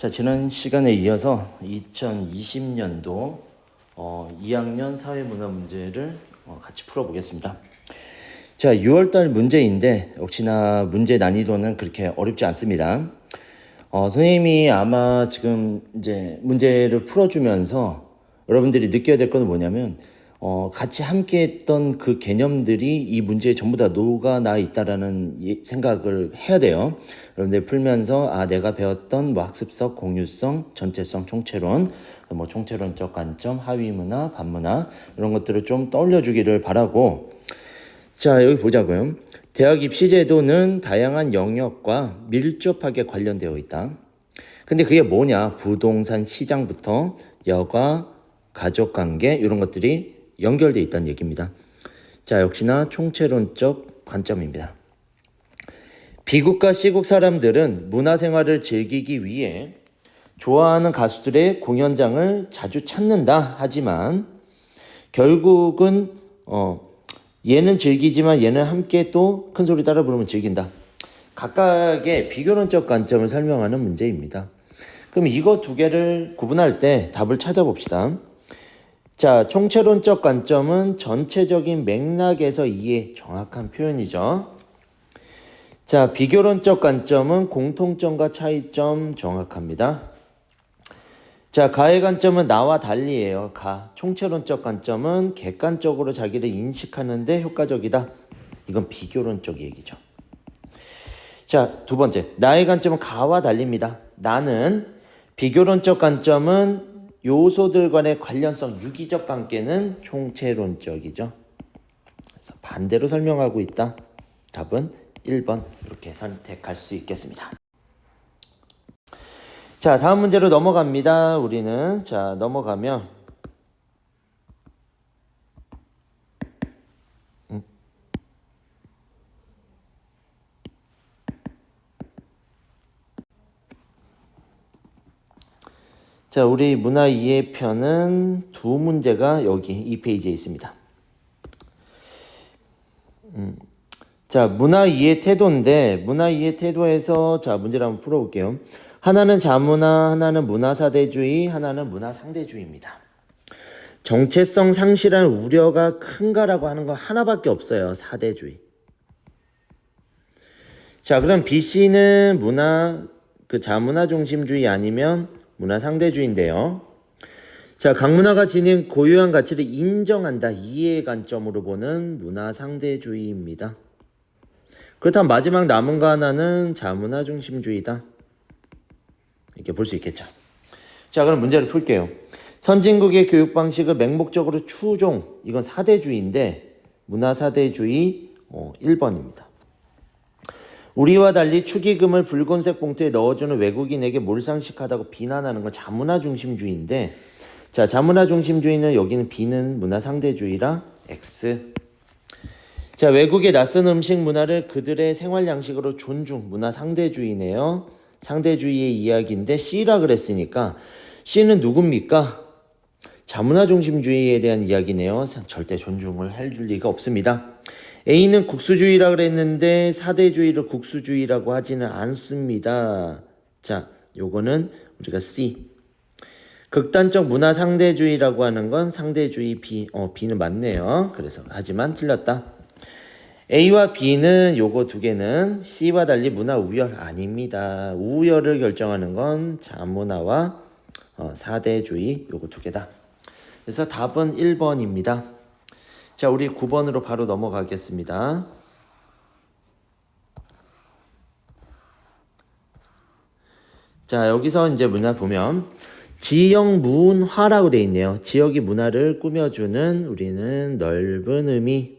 자, 지난 시간에 이어서 2020년도 어, 2학년 사회문화 문제를 어, 같이 풀어보겠습니다. 자, 6월달 문제인데 역시나 문제 난이도는 그렇게 어렵지 않습니다. 어, 선생님이 아마 지금 이제 문제를 풀어주면서 여러분들이 느껴야 될건 뭐냐면 어, 같이 함께 했던 그 개념들이 이 문제에 전부 다 녹아나 있다라는 이- 생각을 해야 돼요. 여러분들 풀면서 아, 내가 배웠던 뭐 학습성, 공유성, 전체성, 총체론, 뭐 총체론적 관점, 하위 문화, 반문화 이런 것들을 좀 떠올려 주기를 바라고 자, 여기 보자고요. 대학 입시 제도는 다양한 영역과 밀접하게 관련되어 있다. 근데 그게 뭐냐? 부동산 시장부터 여가, 가족 관계 이런 것들이 연결돼 있다는 얘기입니다. 자, 역시나 총체론적 관점입니다. 비국과 시국 사람들은 문화생활을 즐기기 위해 좋아하는 가수들의 공연장을 자주 찾는다. 하지만 결국은 어 얘는 즐기지만 얘는 함께 또 큰 소리 따라 부르면 즐긴다. 각각의 비교론적 관점을 설명하는 문제입니다. 그럼 이거 두 개를 구분할 때 답을 찾아봅시다. 자, 총체론적 관점은 전체적인 맥락에서 이해 정확한 표현이죠. 자, 비교론적 관점은 공통점과 차이점 정확합니다. 자, 가의 관점은 나와 달리예요. 가. 총체론적 관점은 객관적으로 자기를 인식하는데 효과적이다. 이건 비교론적 얘기죠. 자, 두 번째. 나의 관점은 가와 달립니다. 나는 비교론적 관점은 요소들 간의 관련성, 유기적 관계는 총체론적이죠. 그래서 반대로 설명하고 있다. 답은 1번 이렇게 선택할 수 있겠습니다. 자, 다음 문제로 넘어갑니다. 우리는 자, 넘어가면 자, 우리 문화 이해 편은 두 문제가 여기 이 페이지에 있습니다. 음. 자, 문화 이해 태도인데 문화 이해 태도에서 자, 문제를 한번 풀어 볼게요. 하나는 자문화, 하나는 문화 사대주의, 하나는 문화 상대주의입니다. 정체성 상실한 우려가 큰가라고 하는 거 하나밖에 없어요. 사대주의. 자, 그럼 B 씨는 문화 그 자문화 중심주의 아니면 문화 상대주의인데요. 자, 각 문화가 지닌 고유한 가치를 인정한다. 이해 관점으로 보는 문화 상대주의입니다. 그렇다면 마지막 남은 거 하나는 자문화 중심주의다. 이렇게 볼 수 있겠죠. 자, 그럼 문제를 풀게요. 선진국의 교육 방식을 맹목적으로 추종. 이건 사대주의인데 문화 사대주의 어, 1번입니다. 우리와 달리 축의금을 붉은색 봉투에 넣어주는 외국인에게 몰상식하다고 비난하는 건 자문화 중심주의인데 자 자문화 중심주의는 여기는 B는 문화 상대주의라 X. 자 외국의 낯선 음식 문화를 그들의 생활 양식으로 존중 문화 상대주의네요. 상대주의의 이야기인데 C라 그랬으니까 C는 누굽니까? 자문화 중심주의에 대한 이야기네요. 절대 존중을 할 리가 없습니다 A는 국수주의라 그랬는데 사대주의를 국수주의라고 하지는 않습니다. 자, 요거는 우리가 C. 극단적 문화 상대주의라고 하는 건 상대주의 B. 어, B는 맞네요. 그래서 하지만 틀렸다. A와 B는 요거 두 개는 C와 달리 문화 우열 아닙니다. 우열을 결정하는 건 자문화와 어, 사대주의 요거 두 개다. 그래서 답은 1번입니다. 자, 우리 9번으로 바로 넘어가겠습니다. 자, 여기서 이제 문화 보면 지역 문화라고 돼 있네요. 지역이 문화를 꾸며주는 우리는 넓은 의미.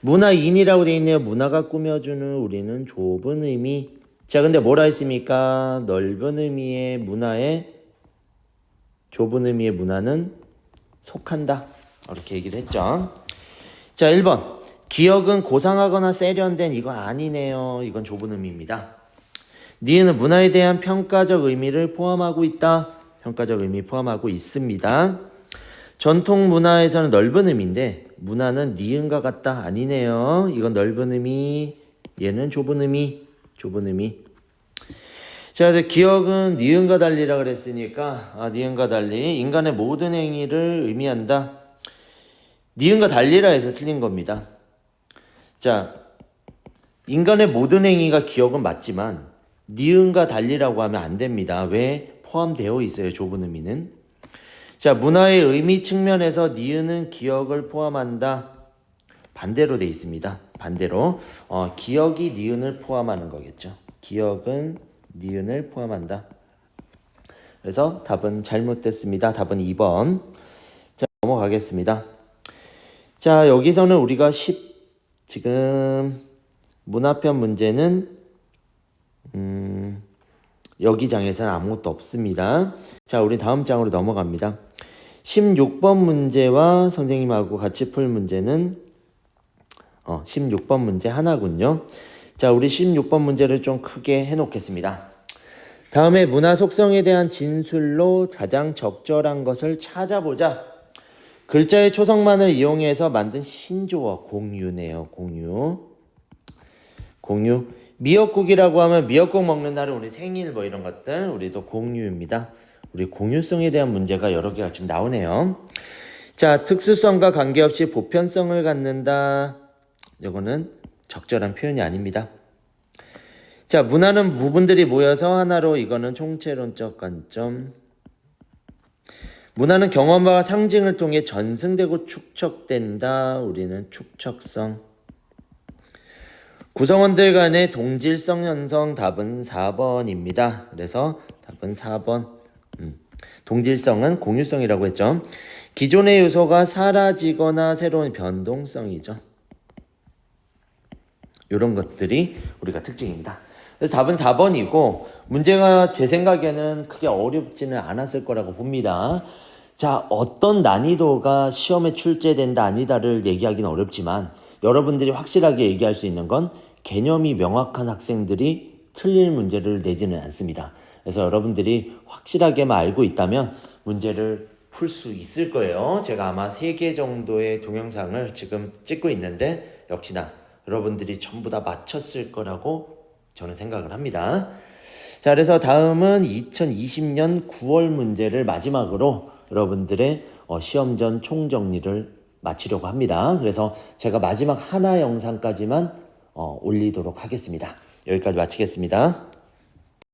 문화인이라고 돼 있네요. 문화가 꾸며주는 우리는 좁은 의미. 자, 근데 뭐라 했습니까? 넓은 의미의 문화에 좁은 의미의 문화는 속한다. 이렇게 얘기를 했죠. 자, 1번. 기억은 고상하거나 세련된 이거 아니네요. 이건 좁은 의미입니다. 니은 문화에 대한 평가적 의미를 포함하고 있다. 평가적 의미 포함하고 있습니다. 전통 문화에서는 넓은 의미인데 문화는 니은과 같다 아니네요. 이건 넓은 의미, 얘는 좁은 의미, 좁은 의미. 자, 이제 기억은 니은과 달리라 그랬으니까 아, 니은과 달리 인간의 모든 행위를 의미한다. 니은과 달리라 해서 틀린 겁니다. 자, 인간의 모든 행위가 기억은 맞지만 니은과 달리라고 하면 안 됩니다. 왜 포함되어 있어요? 좁은 의미는. 자, 문화의 의미 측면에서 니은은 기억을 포함한다. 반대로 돼 있습니다. 반대로 어, 기억이 니은을 포함하는 거겠죠. 기억은 니은을 포함한다. 그래서 답은 잘못됐습니다. 답은 2번. 자, 넘어가겠습니다. 자, 여기서는 우리가 10 지금 문화편 문제는 음, 여기 장에서는 아무것도 없습니다. 자, 우리 다음 장으로 넘어갑니다. 16번 문제와 선생님하고 같이 풀 문제는 어, 16번 문제 하나군요. 자, 우리 16번 문제를 좀 크게 해 놓겠습니다. 다음에 문화 속성에 대한 진술로 가장 적절한 것을 찾아보자. 글자의 초성만을 이용해서 만든 신조어 공유네요. 공유. 공유. 미역국이라고 하면 미역국 먹는 날은 우리 생일 뭐 이런 것들 우리도 공유입니다. 우리 공유성에 대한 문제가 여러 개가 지금 나오네요. 자, 특수성과 관계없이 보편성을 갖는다. 이거는 적절한 표현이 아닙니다. 자, 문화는 부분들이 모여서 하나로 이거는 총체론적 관점. 문화는 경험과 상징을 통해 전승되고 축적된다. 우리는 축적성. 구성원들 간의 동질성 형성 답은 4번입니다. 그래서 답은 4번. 음, 동질성은 공유성이라고 했죠. 기존의 요소가 사라지거나 새로운 변동성이죠. 이런 것들이 우리가 특징입니다. 그래서 답은 4번이고 문제가 제 생각에는 크게 어렵지는 않았을 거라고 봅니다. 자, 어떤 난이도가 시험에 출제된다 아니다를 얘기하기는 어렵지만 여러분들이 확실하게 얘기할 수 있는 건 개념이 명확한 학생들이 틀릴 문제를 내지는 않습니다. 그래서 여러분들이 확실하게만 알고 있다면 문제를 풀 수 있을 거예요. 제가 아마 3개 정도의 동영상을 지금 찍고 있는데 역시나 여러분들이 전부 다 맞췄을 거라고 저는 생각을 합니다. 자, 그래서 다음은 2020년 9월 문제를 마지막으로 여러분들의 어, 시험 전 총정리를 마치려고 합니다. 그래서 제가 마지막 하나 영상까지만 어, 올리도록 하겠습니다. 여기까지 마치겠습니다.